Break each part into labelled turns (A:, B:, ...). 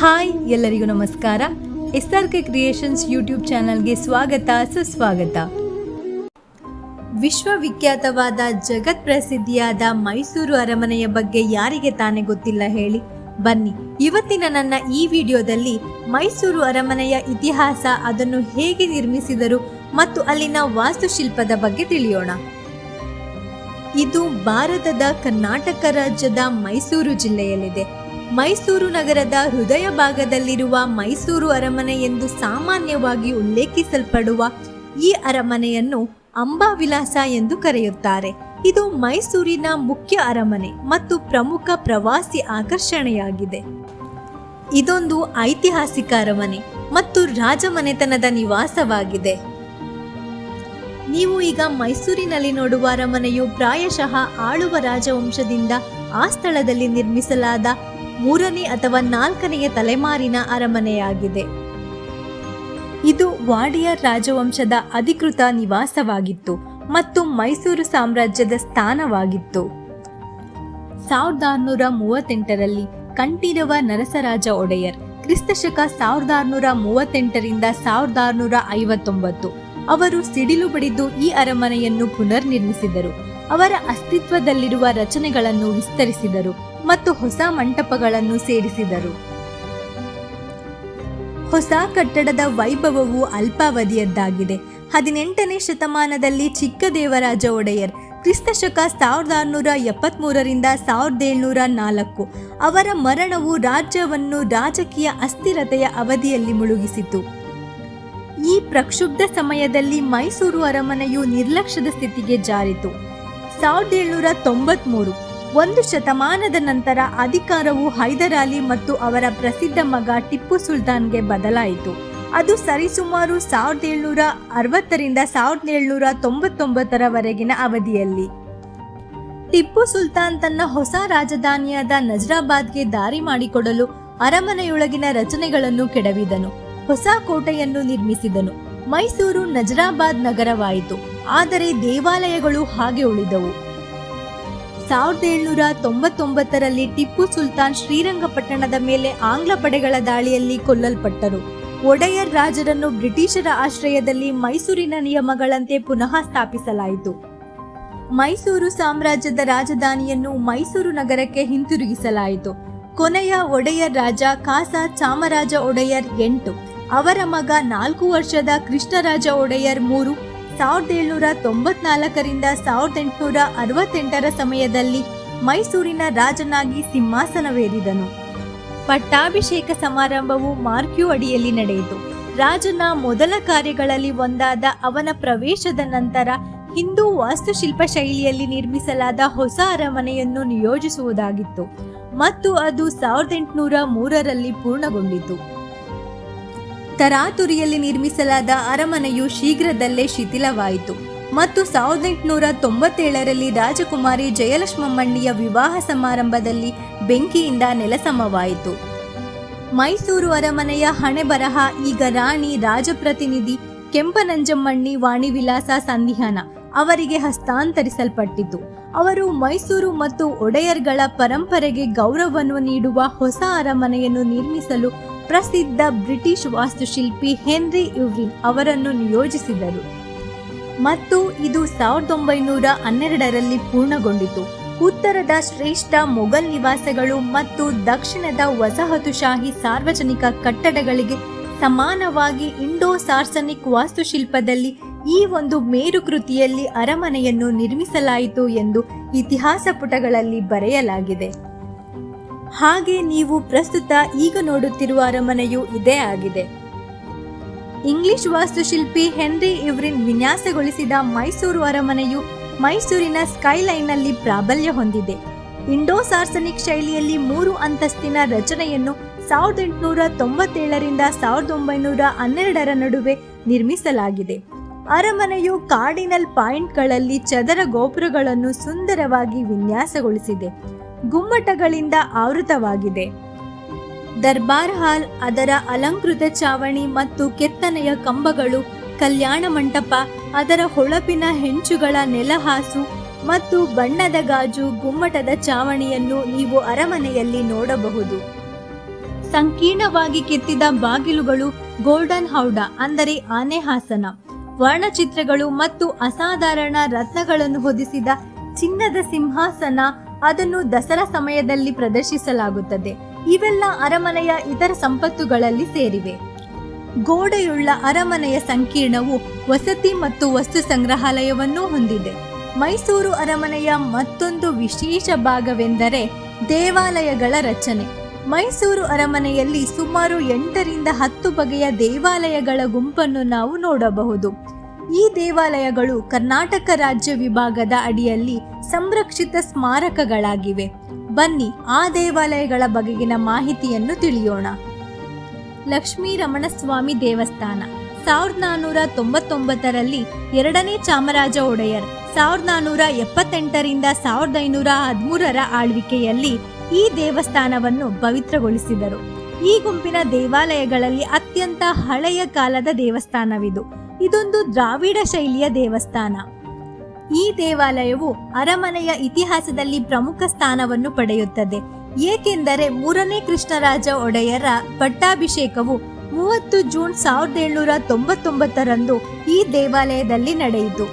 A: Hi, ಎಲ್ಲರಿಗೂ ನಮಸ್ಕಾರ. S R K creations YouTube ಚಾನಲ್ಗೆ ಸ್ವಾಗತ, ಸುಸ್ವಾಗತ. ವಿಶ್ವವಿಖ್ಯಾತವಾದ ಜಗತ್ ಪ್ರಸಿದ್ಧಿಯಾದ ಮೈಸೂರು ಅರಮನೆಯ ಬಗ್ಗೆ ಯಾರಿಗೆ ತಾನೇ ಗೊತ್ತಿಲ್ಲ ಹೇಳಿ. ಬನ್ನಿ, ಇವತ್ತಿನ ನನ್ನ ಈ ವಿಡಿಯೋದಲ್ಲಿ ಮೈಸೂರು ಅರಮನೆಯ ಇತಿಹಾಸ, ಅದನ್ನು ಹೇಗೆ ನಿರ್ಮಿಸಿದರು ಮತ್ತು ಅಲ್ಲಿನ ವಾಸ್ತುಶಿಲ್ಪದ ಬಗ್ಗೆ ತಿಳಿಯೋಣ. ಇದು ಭಾರತದ ಕರ್ನಾಟಕ ರಾಜ್ಯದ ಮೈಸೂರು ಜಿಲ್ಲೆಯಲ್ಲಿದೆ. ಮೈಸೂರು ನಗರದ ಹೃದಯ ಭಾಗದಲ್ಲಿರುವ ಮೈಸೂರು ಅರಮನೆ ಎಂದು ಸಾಮಾನ್ಯವಾಗಿ ಉಲ್ಲೇಖಿಸಲ್ಪಡುವ ಈ ಅರಮನೆಯನ್ನು ಅಂಬಾವಿಲಾಸ ಎಂದು ಕರೆಯುತ್ತಾರೆ. ಇದು ಮೈಸೂರಿನ ಮುಖ್ಯ ಅರಮನೆ ಮತ್ತು ಪ್ರಮುಖ ಪ್ರವಾಸಿ ಆಕರ್ಷಣೆಯಾಗಿದೆ. ಇದೊಂದು ಐತಿಹಾಸಿಕ ಅರಮನೆ ಮತ್ತು ರಾಜಮನೆತನದ ನಿವಾಸವಾಗಿದೆ. ನೀವು ಈಗ ಮೈಸೂರಿನಲ್ಲಿ ನೋಡುವ ಅರಮನೆಯು ಪ್ರಾಯಶಃ ಆಳುವ ರಾಜವಂಶದಿಂದ ಆ ಸ್ಥಳದಲ್ಲಿ ನಿರ್ಮಿಸಲಾದ ಮೂರನೇ ಅಥವಾ ನಾಲ್ಕನೆಯ ತಲೆಮಾರಿನ ಅರಮನೆಯಾಗಿದೆ. ಇದು ವಾಡಿಯರ್ ರಾಜವಂಶದ ಅಧಿಕೃತ ನಿವಾಸವಾಗಿತ್ತು ಮತ್ತು ಮೈಸೂರು ಸಾಮ್ರಾಜ್ಯದ ಸ್ಥಾನವಾಗಿತ್ತು. ಸಾವಿರದ ಆರುನೂರ ಮೂವತ್ತೆಂಟರಲ್ಲಿ ಕಂಠೀರವ ನರಸರಾಜ ಒಡೆಯರ್, ಕ್ರಿಸ್ತಶಕ ಸಾವಿರದ ಆರುನೂರ ಮೂವತ್ತೆಂಟರಿಂದ ಸಾವಿರದ ಆರುನೂರ ಐವತ್ತೊಂಬತ್ತು. ಅವರು ಸಿಡಿಲು ಬಡಿದು ಈ ಅರಮನೆಯನ್ನು ಪುನರ್ ನಿರ್ಮಿಸಿದರು ಅವರ ಅಸ್ತಿತ್ವದಲ್ಲಿರುವ ರಚನೆಗಳನ್ನು ವಿಸ್ತರಿಸಿದರು. ಮತ್ತು ಹೊಸ ಮಂಟಪಗಳನ್ನು ಸೇರಿಸಿದರು. ಹೊಸ ಕಟ್ಟಡದ ವೈಭವವು ಅಲ್ಪಾವಧಿಯದ್ದಾಗಿದೆ. ಹದಿನೆಂಟನೇ ಶತಮಾನದಲ್ಲಿ ಚಿಕ್ಕದೇವರಾಜ ಒಡೆಯರ್, ಕ್ರಿಸ್ತಶಕ ಸಾವಿರದ ಆರುನೂರ ಎಪ್ಪತ್ಮೂರರಿಂದ ಸಾವಿರದ ಏಳ್ನೂರ ನಾಲ್ಕು, ಅವರ ಮರಣವು ರಾಜ್ಯವನ್ನು ರಾಜಕೀಯ ಅಸ್ಥಿರತೆಯ ಅವಧಿಯಲ್ಲಿ ಮುಳುಗಿಸಿತು. ಈ ಪ್ರಕ್ಷುಬ್ಧ ಸಮಯದಲ್ಲಿ ಮೈಸೂರು ಅರಮನೆಯು ನಿರ್ಲಕ್ಷ್ಯದ ಸ್ಥಿತಿಗೆ ಜಾರಿತು. ಸಾವಿರದ ಏಳ್ನೂರ ತೊಂಬತ್ಮೂರು ಒಂದು ಶತಮಾನದ ನಂತರ ಅಧಿಕಾರವು ಹೈದರಾಲಿ ಮತ್ತು ಅವರ ಪ್ರಸಿದ್ಧ ಮಗ ಟಿಪ್ಪು ಸುಲ್ತಾನ್ಗೆ ಬದಲಾಯಿತು. ಅದು ಸರಿಸುಮಾರು ಸಾವಿರದ ಏಳ್ನೂರ ಅರವತ್ತರಿಂದ ಸಾವಿರದ ಏಳ್ನೂರ ತೊಂಬತ್ತೊಂಬತ್ತರವರೆಗಿನ ಅವಧಿಯಲ್ಲಿ. ಟಿಪ್ಪು ಸುಲ್ತಾನ್ ತನ್ನ ಹೊಸ ರಾಜಧಾನಿಯಾದ ನಜರಾಬಾದ್ಗೆ ದಾರಿ ಮಾಡಿಕೊಡಲು ಅರಮನೆಯೊಳಗಿನ ರಚನೆಗಳನ್ನು ಕೆಡವಿದನು. ಹೊಸ ಕೋಟೆಯನ್ನು ನಿರ್ಮಿಸಿದನು. ಮೈಸೂರು ನಜರಾಬಾದ್ ನಗರವಾಯಿತು. ಆದರೆ ದೇವಾಲಯಗಳು ಹಾಗೆ ಉಳಿದವು. ಸಾವಿರದ ಏಳ್ನೂರ ತೊಂಬತ್ತೊಂಬತ್ತರಲ್ಲಿ ಟಿಪ್ಪು ಸುಲ್ತಾನ್ ಶ್ರೀರಂಗಪಟ್ಟಣದ ಮೇಲೆ ಆಂಗ್ಲ ಪಡೆಗಳ ದಾಳಿಯಲ್ಲಿ ಕೊಲ್ಲಲ್ಪಟ್ಟರು. ಒಡೆಯರ್ ರಾಜರನ್ನು ಬ್ರಿಟಿಷರ ಆಶ್ರಯದಲ್ಲಿ ಮೈಸೂರಿನ ನಿಯಮಗಳಂತೆ ಪುನಃ ಸ್ಥಾಪಿಸಲಾಯಿತು. ಮೈಸೂರು ಸಾಮ್ರಾಜ್ಯದ ರಾಜಧಾನಿಯನ್ನು ಮೈಸೂರು ನಗರಕ್ಕೆ ಹಿಂತಿರುಗಿಸಲಾಯಿತು. ಕೊನೆಯ ಒಡೆಯರ್ ರಾಜ ಕಾಸ ಚಾಮರಾಜ ಒಡೆಯರ್ ಎಂಟು, ಅವರ ಮಗ ನಾಲ್ಕು ವರ್ಷದ ಕೃಷ್ಣರಾಜ ಒಡೆಯರ್ ಮೂರು ಸಾವಿರದ ಏಳ್ನೂರ ತೊಂಬತ್ನಾಲ್ಕರಿಂದ ಸಾವಿರದ ಎಂಟುನೂರ ಅರವತ್ತೆಂಟರ ಸಮಯದಲ್ಲಿ ಮೈಸೂರಿನ ರಾಜನಾಗಿ ಸಿಂಹಾಸನವೇರಿದನು. ಪಟ್ಟಾಭಿಷೇಕ ಸಮಾರಂಭವು ಮಾರ್ಕ್ಯು ಅಡಿಯಲ್ಲಿ ನಡೆಯಿತು. ರಾಜನ ಮೊದಲ ಕಾರ್ಯಗಳಲ್ಲಿ ಒಂದಾದ ಅವನ ಪ್ರವೇಶದ ನಂತರ ಹಿಂದೂ ವಾಸ್ತುಶಿಲ್ಪ ಶೈಲಿಯಲ್ಲಿ ನಿರ್ಮಿಸಲಾದ ಹೊಸ ಅರಮನೆಯನ್ನು ನಿಯೋಜಿಸುವುದಾಗಿತ್ತು ಮತ್ತು ಅದು ಸಾವಿರದ ಎಂಟುನೂರ ಮೂರರಲ್ಲಿ ಪೂರ್ಣಗೊಂಡಿತು. ತರಾತುರಿಯಲ್ಲಿ ನಿರ್ಮಿಸಲಾದ ಅರಮನೆಯು ಶೀಘ್ರದಲ್ಲೇ ಶಿಥಿಲವಾಯಿತು. ಮತ್ತು ಸಾವಿರದ ಎಂಟುನೂರ ತೊಂಬತ್ತೇಳರಲ್ಲಿ ರಾಜಕುಮಾರಿ ಜಯಲಕ್ಷ್ಮಮ್ಮಣ್ಣಿಯ ವಿವಾಹ ಸಮಾರಂಭದಲ್ಲಿ ಬೆಂಕಿಯಿಂದ ನೆಲಸಮವಾಯಿತು. ಮೈಸೂರು ಅರಮನೆಯ ಹಣೆ ಬರಹ, ಈಗ ರಾಣಿ ರಾಜಪ್ರತಿನಿಧಿ ಕೆಂಪನಂಜಮ್ಮಣ್ಣಿ ವಾಣಿವಿಲಾಸ ಸಂದಿಹನ ಅವರಿಗೆ ಹಸ್ತಾಂತರಿಸಲ್ಪಟ್ಟಿತು. ಅವರು ಮೈಸೂರು ಮತ್ತು ಒಡೆಯರ್ಗಳ ಪರಂಪರೆಗೆ ಗೌರವವನ್ನು ನೀಡುವ ಹೊಸ ಅರಮನೆಯನ್ನು ನಿರ್ಮಿಸಲು ಪ್ರಸಿದ್ಧ ಬ್ರಿಟಿಷ್ ವಾಸ್ತುಶಿಲ್ಪಿ ಹೆನ್ರಿ ಇವ್ರಿನ್ ಅವರನ್ನು ನಿಯೋಜಿಸಿದರು. ಮತ್ತು ಇದು ಸಾವಿರದ ಒಂಬೈನೂರ ಹನ್ನೆರಡರಲ್ಲಿ ಪೂರ್ಣಗೊಂಡಿತು. ಉತ್ತರದ ಶ್ರೇಷ್ಠ ಮೊಘಲ್ ನಿವಾಸಗಳು ಮತ್ತು ದಕ್ಷಿಣದ ವಸಾಹತುಶಾಹಿ ಸಾರ್ವಜನಿಕ ಕಟ್ಟಡಗಳಿಗೆ ಸಮಾನವಾಗಿ ಇಂಡೋ ಸಾರ್ಸನಿಕ್ ವಾಸ್ತುಶಿಲ್ಪದಲ್ಲಿ ಈ ಒಂದು ಮೇರುಕೃತಿಯಲ್ಲಿ ಅರಮನೆಯನ್ನು ನಿರ್ಮಿಸಲಾಯಿತು ಎಂದು ಇತಿಹಾಸ ಪುಟಗಳಲ್ಲಿ ಬರೆಯಲಾಗಿದೆ. ಹಾಗೆ ನೀವು ಪ್ರಸ್ತುತ ಈಗ ನೋಡುತ್ತಿರುವ ಅರಮನೆಯು ಇದೇ ಆಗಿದೆ. ಇಂಗ್ಲಿಷ್ ವಾಸ್ತುಶಿಲ್ಪಿ ಹೆನ್ರಿ ಇವ್ರಿನ್ ವಿನ್ಯಾಸಗೊಳಿಸಿದ ಮೈಸೂರು ಅರಮನೆಯು ಮೈಸೂರಿನ ಸ್ಕೈಲೈನ್ನಲ್ಲಿ ಪ್ರಾಬಲ್ಯ ಹೊಂದಿದೆ. ಇಂಡೋ ಸಾರ್ಸನಿಕ್ ಶೈಲಿಯಲ್ಲಿ ಮೂರು ಅಂತಸ್ತಿನ ರಚನೆಯನ್ನು ಸಾವಿರದ ಎಂಟುನೂರ ತೊಂಬತ್ತೇಳರಿಂದ ಸಾವಿರದ ಒಂಬೈನೂರ ಹನ್ನೆರಡರ ನಡುವೆ ನಿರ್ಮಿಸಲಾಗಿದೆ. ಅರಮನೆಯು ಕಾರ್ಡಿನಲ್ ಪಾಯಿಂಟ್ಗಳಲ್ಲಿ ಚದರ ಗೋಪುರಗಳನ್ನು ಸುಂದರವಾಗಿ ವಿನ್ಯಾಸಗೊಳಿಸಿದೆ. ಗುಮ್ಮಟಗಳಿಂದ ಆವೃತವಾಗಿದೆ. ದರ್ಬಾರ್ ಹಾಲ್, ಅದರ ಅಲಂಕೃತ ಚಾವಣಿ ಮತ್ತು ಕೆತ್ತನೆಯ ಕಂಬಗಳು, ಕಲ್ಯಾಣ ಮಂಟಪ, ಅದರ ಹೊಳಪಿನ ಹೆಂಚುಗಳ ನೆಲಹಾಸು ಮತ್ತು ಬಣ್ಣದ ಗಾಜು ಗುಮ್ಮಟದ ಚಾವಣಿಯನ್ನು ನೀವು ಅರಮನೆಯಲ್ಲಿ ನೋಡಬಹುದು. ಸಂಕೀರ್ಣವಾಗಿ ಕೆತ್ತಿದ ಬಾಗಿಲುಗಳು ಗೋಲ್ಡನ್ ಹೌಡ ಅಂದರೆ ಆನೆಹಾಸನ, ವರ್ಣಚಿತ್ರಗಳು ಮತ್ತು ಅಸಾಧಾರಣ ರತ್ನಗಳನ್ನು ಹೊದಿಸಿದ ಚಿನ್ನದ ಸಿಂಹಾಸನ ಅದನ್ನು ದಸರಾ ಸಮಯದಲ್ಲಿ ಪ್ರದರ್ಶಿಸಲಾಗುತ್ತದೆ. ಇವೆಲ್ಲ ಅರಮನೆಯ ಇತರ ಸಂಪತ್ತುಗಳಲ್ಲಿ ಸೇರಿವೆ. ಗೋಡೆಯುಳ್ಳ ಅರಮನೆಯ ಸಂಕೀರ್ಣವು ವಸತಿ ಮತ್ತು ವಸ್ತು ಸಂಗ್ರಹಾಲಯವನ್ನು ಹೊಂದಿದೆ. ಮೈಸೂರು ಅರಮನೆಯ ಮತ್ತೊಂದು ವಿಶೇಷ ಭಾಗವೆಂದರೆ ದೇವಾಲಯಗಳ ರಚನೆ. ಮೈಸೂರು ಅರಮನೆಯಲ್ಲಿ ಸುಮಾರು ಎಂಟರಿಂದ ಹತ್ತು ಬಗೆಯ ದೇವಾಲಯಗಳ ಗುಂಪನ್ನು ನಾವು ನೋಡಬಹುದು. ಈ ದೇವಾಲಯಗಳು ಕರ್ನಾಟಕ ರಾಜ್ಯ ವಿಭಾಗದ ಅಡಿಯಲ್ಲಿ ಸಂರಕ್ಷಿತ ಸ್ಮಾರಕಗಳಾಗಿವೆ. ಬನ್ನಿ ಆ ದೇವಾಲಯಗಳ ಬಗೆಗಿನ ಮಾಹಿತಿಯನ್ನು ತಿಳಿಯೋಣ. ಲಕ್ಷ್ಮೀ ರಮಣಸ್ವಾಮಿ ದೇವಸ್ಥಾನ, ಸಾವಿರದ ನಾನ್ನೂರ ತೊಂಬತ್ತೊಂಬತ್ತರಲ್ಲಿ ಎರಡನೇ ಚಾಮರಾಜ ಒಡೆಯರ್, ಸಾವಿರದ ನಾನ್ನೂರ ಎಪ್ಪತ್ತೆಂಟರಿಂದ ಸಾವಿರದ ಐನೂರ ಹದಿಮೂರರ ಆಳ್ವಿಕೆಯಲ್ಲಿ ಈ ದೇವಸ್ಥಾನವನ್ನು ಪವಿತ್ರಗೊಳಿಸಿದರು. ಈ ಗುಂಪಿನ ದೇವಾಲಯಗಳಲ್ಲಿ ಅತ್ಯಂತ ಹಳೆಯ ಕಾಲದ ದೇವಸ್ಥಾನವಿದು. ಇದೊಂದು ದ್ರಾವಿಡ ಶೈಲಿಯ ದೇವಸ್ಥಾನ. ಈ ದೇವಾಲಯವು ಅರಮನೆಯ ಇತಿಹಾಸದಲ್ಲಿ ಪ್ರಮುಖ ಸ್ಥಾನವನ್ನು ಪಡೆಯುತ್ತದೆ. ಏಕೆಂದರೆ ಮೂರನೇ ಕೃಷ್ಣರಾಜ ಒಡೆಯರ ಪಟ್ಟಾಭಿಷೇಕವು ಮೂವತ್ತು ಜೂನ್ ಸಾವಿರದ ಏಳ್ನೂರ ತೊಂಬತ್ತೊಂಬತ್ತರಂದು ಈ ದೇವಾಲಯದಲ್ಲಿ ನಡೆಯಿತು.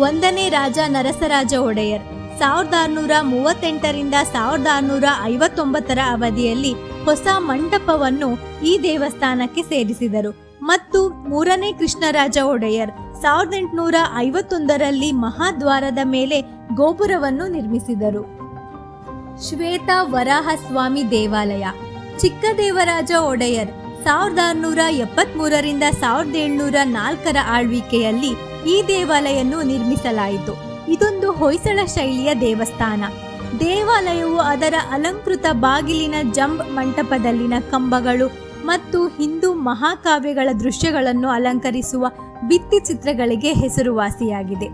A: ಒಂದನೇ ರಾಜ ನರಸರಾಜ ಒಡೆಯರ್ ಸಾವಿರದ ಆರುನೂರ ಮೂವತ್ತೆಂಟರಿಂದ ಸಾವಿರದ ಆರುನೂರ ಐವತ್ತೊಂಬತ್ತರ ಅವಧಿಯಲ್ಲಿ ಹೊಸ ಮಂಟಪವನ್ನು ಈ ದೇವಸ್ಥಾನಕ್ಕೆ ಸೇರಿಸಿದರು. ಮತ್ತು ಮೂರನೇ ಕೃಷ್ಣರಾಜ ಒಡೆಯರ್ ಸಾವಿರದ ಎಂಟುನೂರ ಐವತ್ತೊಂದರಲ್ಲಿ ಮಹಾದ್ವಾರದ ಮೇಲೆ ಗೋಪುರವನ್ನು ನಿರ್ಮಿಸಿದರು. ಶ್ವೇತ ವರಾಹ ಸ್ವಾಮಿ ದೇವಾಲಯ. ಚಿಕ್ಕದೇವರಾಜ ಒಡೆಯರ್ ಸಾವಿರದ ಆರುನೂರ ಎಪ್ಪತ್ಮೂರರಿಂದ ಸಾವಿರದ ಏಳ್ನೂರ ನಾಲ್ಕರ ಆಳ್ವಿಕೆಯಲ್ಲಿ ಈ ದೇವಾಲಯವನ್ನು ನಿರ್ಮಿಸಲಾಯಿತು. ಇದೊಂದು ಹೊಯ್ಸಳ ಶೈಲಿಯ ದೇವಸ್ಥಾನ. ದೇವಾಲಯವು ಅದರ ಅಲಂಕೃತ ಬಾಗಿಲಿನ ಜಂಬ್ ಮಂಟಪದಲ್ಲಿನ ಕಂಬಗಳು ಮತ್ತು ಹಿಂದೂ ಮಹಾಕಾವ್ಯಗಳ ದೃಶ್ಯಗಳನ್ನು ಅಲಂಕರಿಸುವ ಭಿತ್ತಿ ಚಿತ್ರಗಳಿಗೆ ಹೆಸರುವಾಸಿಯಾಗಿದೆ.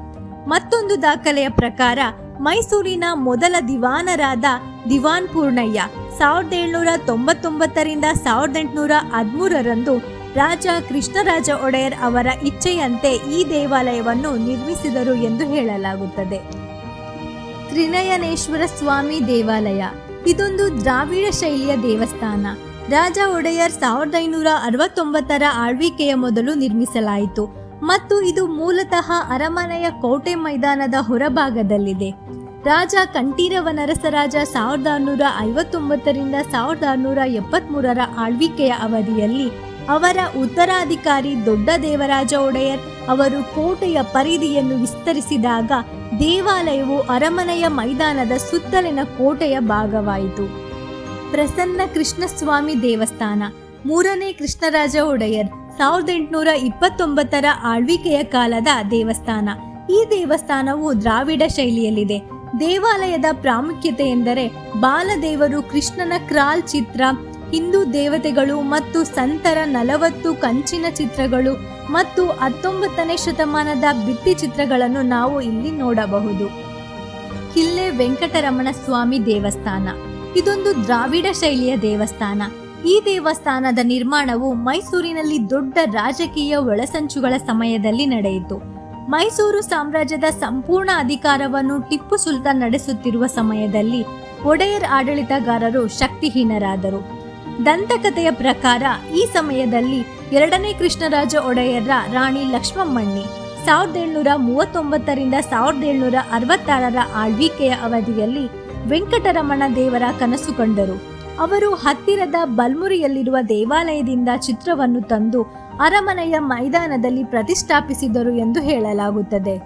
A: ಮತ್ತೊಂದು ದಾಖಲೆಯ ಪ್ರಕಾರ, ಮೈಸೂರಿನ ಮೊದಲ ದಿವಾನರಾದ ದಿವಾನ್ ಪೂರ್ಣಯ್ಯ ಸಾವಿರದ ಏಳ್ನೂರ ತೊಂಬತ್ತೊಂಬತ್ತರಿಂದ ಸಾವಿರದ ಎಂಟುನೂರ ಹದಿಮೂರರಂದು ರಾಜ ಕೃಷ್ಣರಾಜ ಒಡೆಯರ್ ಅವರ ಇಚ್ಛೆಯಂತೆ ಈ ದೇವಾಲಯವನ್ನು ನಿರ್ಮಿಸಿದರು ಎಂದು ಹೇಳಲಾಗುತ್ತದೆ. ತ್ರಿನಯನೇಶ್ವರ ಸ್ವಾಮಿ ದೇವಾಲಯ. ಇದೊಂದು ದ್ರಾವಿಡ ಶೈಲಿಯ ದೇವಸ್ಥಾನ. ರಾಜ ಒಡೆಯರ್ ಸಾವಿರದ ಐನೂರ ಅರವತ್ತೊಂಬತ್ತರ ಆಳ್ವಿಕೆಯ ಮೊದಲು ನಿರ್ಮಿಸಲಾಯಿತು ಮತ್ತು ಇದು ಮೂಲತಃ ಅರಮನೆಯ ಕೋಟೆ ಮೈದಾನದ ಹೊರಭಾಗದಲ್ಲಿದೆ. ರಾಜ ಕಂಠೀರವ ನರಸರಾಜ ಸಾವಿರದ ಆರುನೂರ ಐವತ್ತೊಂಬತ್ತರಿಂದ ಸಾವಿರದ ಆರುನೂರ ಎಪ್ಪತ್ಮೂರರ ಆಳ್ವಿಕೆಯ ಅವಧಿಯಲ್ಲಿ ಅವರ ಉತ್ತರಾಧಿಕಾರಿ ದೊಡ್ಡ ದೇವರಾಜ ಒಡೆಯರ್ ಅವರು ಕೋಟೆಯ ಪರಿಧಿಯನ್ನು ವಿಸ್ತರಿಸಿದಾಗ ದೇವಾಲಯವು ಅರಮನೆಯ ಮೈದಾನದ ಸುತ್ತಲಿನ ಕೋಟೆಯ ಭಾಗವಾಯಿತು. ಪ್ರಸನ್ನ ಕೃಷ್ಣಸ್ವಾಮಿ ದೇವಸ್ಥಾನ. ಮೂರನೇ ಕೃಷ್ಣರಾಜ ಒಡೆಯರ್, ಸಾವಿರದ ಎಂಟುನೂರ ಇಪ್ಪತ್ತೊಂಬತ್ತರ ಆಳ್ವಿಕೆಯ ಕಾಲದ ದೇವಸ್ಥಾನ. ಈ ದೇವಸ್ಥಾನವು ದ್ರಾವಿಡ ಶೈಲಿಯಲ್ಲಿದೆ. ದೇವಾಲಯದ ಪ್ರಾಮುಖ್ಯತೆ ಎಂದರೆ ಬಾಲದೇವರು ಕೃಷ್ಣನ ಕ್ರಾಲ್ ಚಿತ್ರ, ಹಿಂದೂ ದೇವತೆಗಳು ಮತ್ತು ಸಂತರ ನಲವತ್ತು ಕಂಚಿನ ಚಿತ್ರಗಳು ಮತ್ತು ಹತ್ತೊಂಬತ್ತನೇ ಶತಮಾನದ ಭಿತ್ತಿ ಚಿತ್ರಗಳನ್ನು ನಾವು ಇಲ್ಲಿ ನೋಡಬಹುದು. ಕಿಲ್ಲೆ ವೆಂಕಟರಮಣ ಸ್ವಾಮಿ ದೇವಸ್ಥಾನ. ಇದೊಂದು ದ್ರಾವಿಡ ಶೈಲಿಯ ದೇವಸ್ಥಾನ. ಈ ದೇವಸ್ಥಾನದ ನಿರ್ಮಾಣವು ಮೈಸೂರಿನಲ್ಲಿ ದೊಡ್ಡ ರಾಜಕೀಯ ಒಳಸಂಚುಗಳ ಸಮಯದಲ್ಲಿ ನಡೆಯಿತು. ಮೈಸೂರು ಸಾಮ್ರಾಜ್ಯದ ಸಂಪೂರ್ಣ ಅಧಿಕಾರವನ್ನು ಟಿಪ್ಪು ಸುಲ್ತಾನ್ ನಡೆಸುತ್ತಿರುವ ಸಮಯದಲ್ಲಿ ಒಡೆಯರ್ ಆಡಳಿತಗಾರರು ಶಕ್ತಿಹೀನರಾದರು. ದಂತಕಥೆಯ ಪ್ರಕಾರ ಈ ಸಮಯದಲ್ಲಿ ಎರಡನೇ ಕೃಷ್ಣರಾಜ ಒಡೆಯರ ರಾಣಿ ಲಕ್ಷ್ಮಮ್ಮಣ್ಣಿ ಸಾವಿರದ ಏಳ್ನೂರ ಮೂವತ್ತೊಂಬತ್ತರಿಂದ ಸಾವಿರದ ಏಳ್ನೂರ ಅರವತ್ತಾರರ ಆಳ್ವಿಕೆಯ ಅವಧಿಯಲ್ಲಿ ವೆಂಕಟರಮಣ ದೇವರ ಕನಸು ಕಂಡರು ಅವರು ಹತ್ತಿರದ ಬಲ್ಮುರಿಯಲ್ಲಿರುವ ದೇವಾಲಯದಿಂದ ಚಿತ್ರವನ್ನು ತಂದು ಅರಮನೆಯ ಮೈದಾನದಲ್ಲಿ ಪ್ರತಿಷ್ಠಾಪಿಸಿದರು ಎಂದು ಹೇಳಲಾಗುತ್ತದೆ.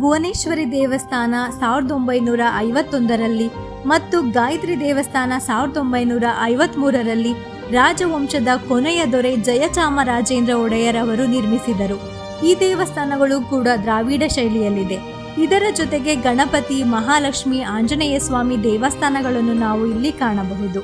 A: ಭುವನೇಶ್ವರಿ ದೇವಸ್ಥಾನ ಸಾವಿರದ ಒಂಬೈನೂರ ಐವತ್ತೊಂದರಲ್ಲಿ ಮತ್ತು ಗಾಯತ್ರಿ ದೇವಸ್ಥಾನ ಸಾವಿರದ ಒಂಬೈನೂರ ಐವತ್ಮೂರರಲ್ಲಿ ರಾಜವಂಶದ ಕೊನೆಯ ದೊರೆ ಜಯಚಾಮರಾಜೇಂದ್ರ ಒಡೆಯರ್ ಅವರು ನಿರ್ಮಿಸಿದರು. ಈ ದೇವಸ್ಥಾನಗಳು ಕೂಡ ದ್ರಾವಿಡ ಶೈಲಿಯಲ್ಲಿದೆ. ಇದರ ಜೊತೆಗೆ ಗಣಪತಿ, ಮಹಾಲಕ್ಷ್ಮಿ, ಆಂಜನೇಯ ಸ್ವಾಮಿ ದೇವಸ್ಥಾನಗಳನ್ನು ನಾವು ಇಲ್ಲಿ ಕಾಣಬಹುದು.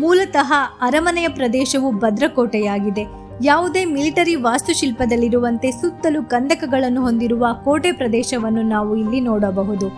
A: ಮೂಲತಃ ಅರಮನೆಯ ಪ್ರದೇಶವು ಭದ್ರಕೋಟೆಯಾಗಿದೆ. ಯಾವುದೇ ಮಿಲಿಟರಿ ವಾಸ್ತುಶಿಲ್ಪದಲ್ಲಿರುವಂತೆ ಸುತ್ತಲೂ ಕಂದಕಗಳನ್ನು ಹೊಂದಿರುವ ಕೋಟೆ ಪ್ರದೇಶವನ್ನು ನಾವು ಇಲ್ಲಿ ನೋಡಬಹುದು.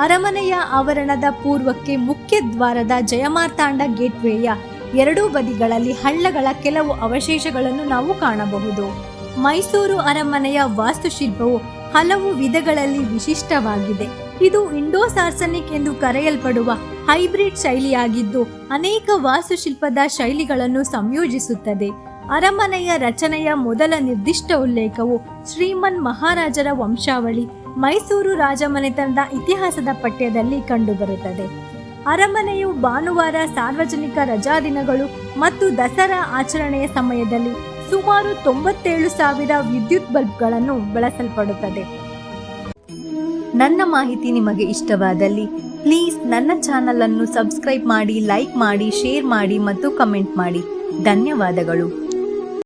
A: ಅರಮನೆಯ ಆವರಣದ ಪೂರ್ವಕ್ಕೆ ಮುಖ್ಯ ದ್ವಾರದ ಜಯಮಾರ್ತಾಂಡ ಗೇಟ್ವೇಯ ಎರಡೂ ಬದಿಗಳಲ್ಲಿ ಹಳ್ಳಗಳ ಕೆಲವು ಅವಶೇಷಗಳನ್ನು ನಾವು ಕಾಣಬಹುದು. ಮೈಸೂರು ಅರಮನೆಯ ವಾಸ್ತುಶಿಲ್ಪವು ಹಲವು ವಿಧಗಳಲ್ಲಿ ವಿಶಿಷ್ಟವಾಗಿದೆ. ಇದು ಇಂಡೋ ಸಾರ್ಸನಿಕ್ ಎಂದು ಕರೆಯಲ್ಪಡುವ ಹೈಬ್ರಿಡ್ ಶೈಲಿಯಾಗಿದ್ದು, ಅನೇಕ ವಾಸ್ತುಶಿಲ್ಪದ ಶೈಲಿಗಳನ್ನು ಸಂಯೋಜಿಸುತ್ತದೆ. ಅರಮನೆಯ ರಚನೆಯ ಮೊದಲ ನಿರ್ದಿಷ್ಟ ಉಲ್ಲೇಖವು ಶ್ರೀಮನ್ ಮಹಾರಾಜರ ವಂಶಾವಳಿ, ಮೈಸೂರು ರಾಜಮನೆತನದ ಇತಿಹಾಸದ ಪಠ್ಯದಲ್ಲಿ ಕಂಡುಬರುತ್ತದೆ. ಅರಮನೆಯು ಭಾನುವಾರ ಸಾರ್ವಜನಿಕ ರಜಾದಿನಗಳು ಮತ್ತು ದಸರಾ ಆಚರಣೆಯ ಸಮಯದಲ್ಲಿ ಸುಮಾರು ತೊಂಬತ್ತೇಳು ಸಾವಿರ ವಿದ್ಯುತ್ ಬಲ್ಬ್ಗಳನ್ನು ಬಳಸಲ್ಪಡುತ್ತದೆ. ನನ್ನ ಮಾಹಿತಿ ನಿಮಗೆ ಇಷ್ಟವಾದಲ್ಲಿ ಪ್ಲೀಸ್ ನನ್ನ ಚಾನಲ್ ಅನ್ನು ಸಬ್ಸ್ಕ್ರೈಬ್ ಮಾಡಿ, ಲೈಕ್ ಮಾಡಿ, ಶೇರ್ ಮಾಡಿ ಮತ್ತು ಕಮೆಂಟ್ ಮಾಡಿ. ಧನ್ಯವಾದಗಳು.